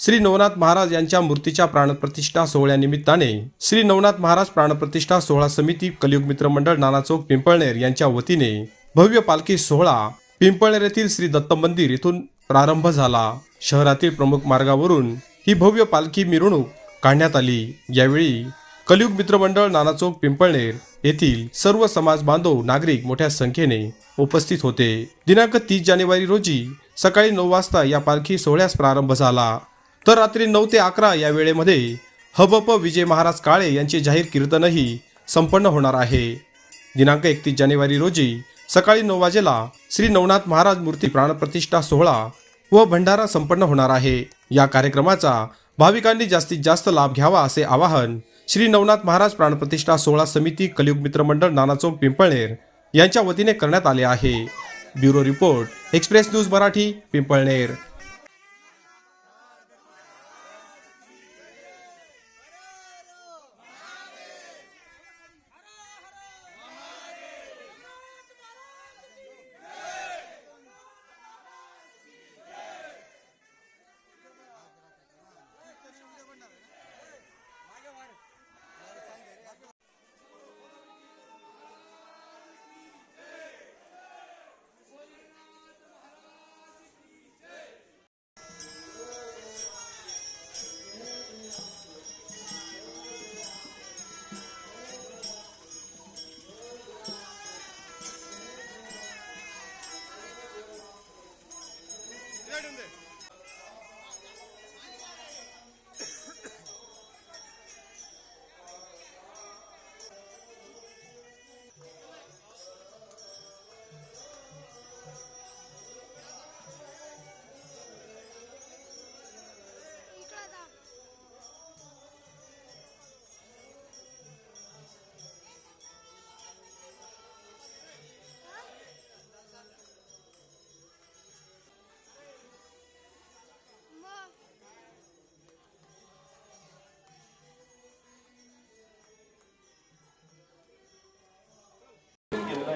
श्री नवनाथ महाराज यांच्या मूर्तीच्या प्राणप्रतिष्ठा सोहळ्यानिमित्ताने श्री नवनाथ महाराज प्राणप्रतिष्ठा सोहळा समिती कलियुग मित्र मंडळ नाना चौक पिंपळनेर यांच्या वतीने भव्य पालखी सोहळा पिंपळनेर येथील श्री दत्त मंदिर येथून प्रारंभ झाला. शहरातील प्रमुख मार्गावरून ही भव्य पालखी मिरवणूक काढण्यात आली. यावेळी कलियुग मित्र मंडळ नाना चौक पिंपळनेर येथील सर्व समाज बांधव नागरिक मोठ्या संख्येने उपस्थित होते. दिनांक तीस जानेवारी रोजी सकाळी नऊ वाजता या पालखी सोहळ्यास प्रारंभ झाला. तर रात्री नऊ ते अकरा या वेळेमध्ये हबप विजय महाराज काळे यांचे जाहीर कीर्तनही संपन्न होणार आहे. दिनांक एकतीस जानेवारी रोजी सकाळी नऊ वाजेला श्री नवनाथ महाराज मूर्ती प्राणप्रतिष्ठा सोहळा व भंडारा संपन्न होणार आहे. या कार्यक्रमाचा भाविकांनी जास्तीत जास्त लाभ घ्यावा असे आवाहन श्री नवनाथ महाराज प्राणप्रतिष्ठा सोहळा समिती कलियुग मित्र मंडळ नानाचौक पिंपळनेर यांच्या वतीने करण्यात आले आहे. Bureau report express news Marathi Pimpalner.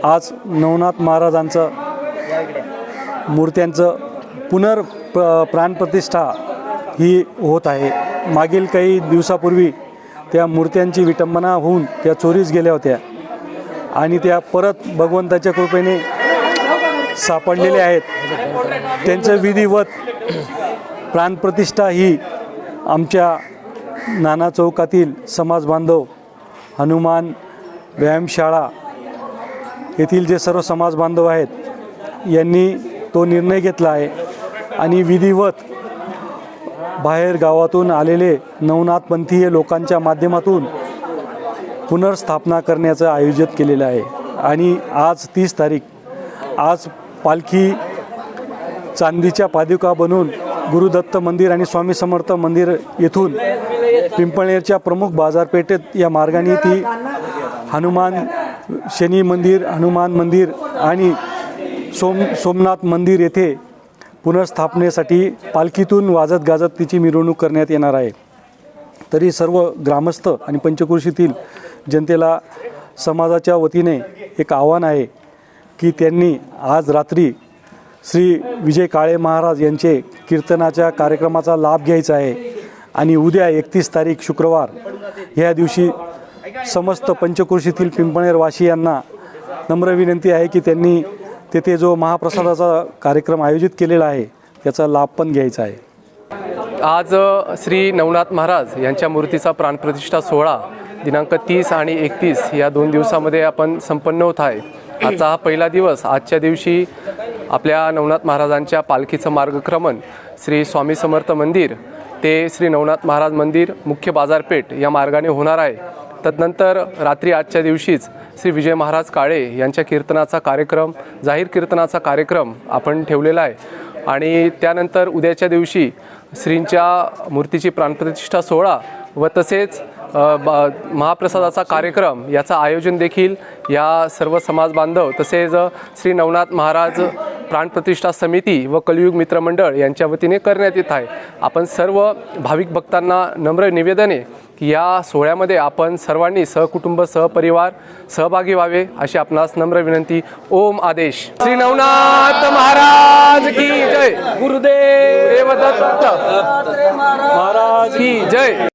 आज नवनाथ महाराजांचं मूर्त्यांचं पुनर् प- प्राणप्रतिष्ठा ही होत आहे. मागील काही दिवसापूर्वी त्या मूर्त्यांची विटंबना होऊन त्या चोरीस गेल्या होत्या आणि त्या परत भगवंताच्या कृपेने सापडलेल्या आहेत. त्यांचं विधिवत प्राणप्रतिष्ठा ही आमच्या नाना चौकातील समाज बांधव हनुमान व्यायामशाळा येथील जे सर्व समाज बांधव आहेत यांनी तो निर्णय घेतला आहे. आणि विधिवत बाहेर गावातून आलेले नवनाथपंथीय लोकांच्या माध्यमातून पुनर्स्थापना करण्याचं आयोजित केलेलं आहे. आणि आज तीस तारीख आज पालखी चांदीच्या पादुका बनून गुरुदत्त मंदिर आणि स्वामी समर्थ मंदिर येथून पिंपळनेरच्या प्रमुख बाजारपेठेत या मार्गाने ती हनुमान शनी मंदिर हनुमान मंदिर आणि सोम सोमनाथ मंदिर येथे पुनर्स्थापनेसाठी पालखीतून वाजत गाजत तिची मिरवणूक करण्यात येणार आहे. तरी सर्व ग्रामस्थ आणि पंचकृषीतील जनतेला समाजाच्या वतीने एक आव्हान आहे की त्यांनी आज रात्री श्री विजय काळे महाराज यांचे कीर्तनाच्या कार्यक्रमाचा लाभ घ्यायचा आहे. आणि उद्या एकतीस तारीख शुक्रवार ह्या दिवशी समस्त पंचकुरुषीतील पिंपणेर वाशी वासियांना नम्र विनंती आहे की त्यांनी तेथे जो महाप्रसादाचा कार्यक्रम आयोजित केलेला आहे त्याचा लाभ पण घ्यायचा आहे. आज श्री नवनाथ महाराज यांच्या मूर्तीचा प्राणप्रतिष्ठा सोहळा दिनांक तीस आणि एकतीस या दोन दिवसामध्ये आपण संपन्न होत आहे. आजचा हा पहिला दिवस. आजच्या दिवशी आपल्या नवनाथ महाराजांच्या पालखीचं मार्गक्रमण श्री स्वामी समर्थ मंदिर ते श्री नवनाथ महाराज मंदिर मुख्य बाजारपेठ या मार्गाने होणार आहे. तदनंतर रात्री आजच्या दिवशीच श्री विजय महाराज काळे यांच्या कीर्तनाचा कार्यक्रम जाहीर कीर्तनाचा कार्यक्रम आपण ठेवलेला आहे. आणि त्यानंतर उद्याच्या दिवशी श्रींच्या मूर्तीची प्राणप्रतिष्ठा सोहळा व तसेच ब- महाप्रसादाचा कार्यक्रम याचं आयोजन देखील या सर्व समाज बांधव तसेच श्री नवनाथ महाराज प्राणप्रतिष्ठा समिती व कलियुग मित्र मंडळ यांच्या वतीने करण्यात येत आहे. आपण सर्व भाविक भक्तांना नम्र निवेदन आहे की या सोहळ्यामध्ये आपण सर्वांनी सहकुटुंब सहपरिवार सहभागी व्हावे अशी आपणास नम्र विनंती. ओम आदेश. श्री नवनाथ महाराज की जय. गुरुदेव. दत्त. महाराज की जय.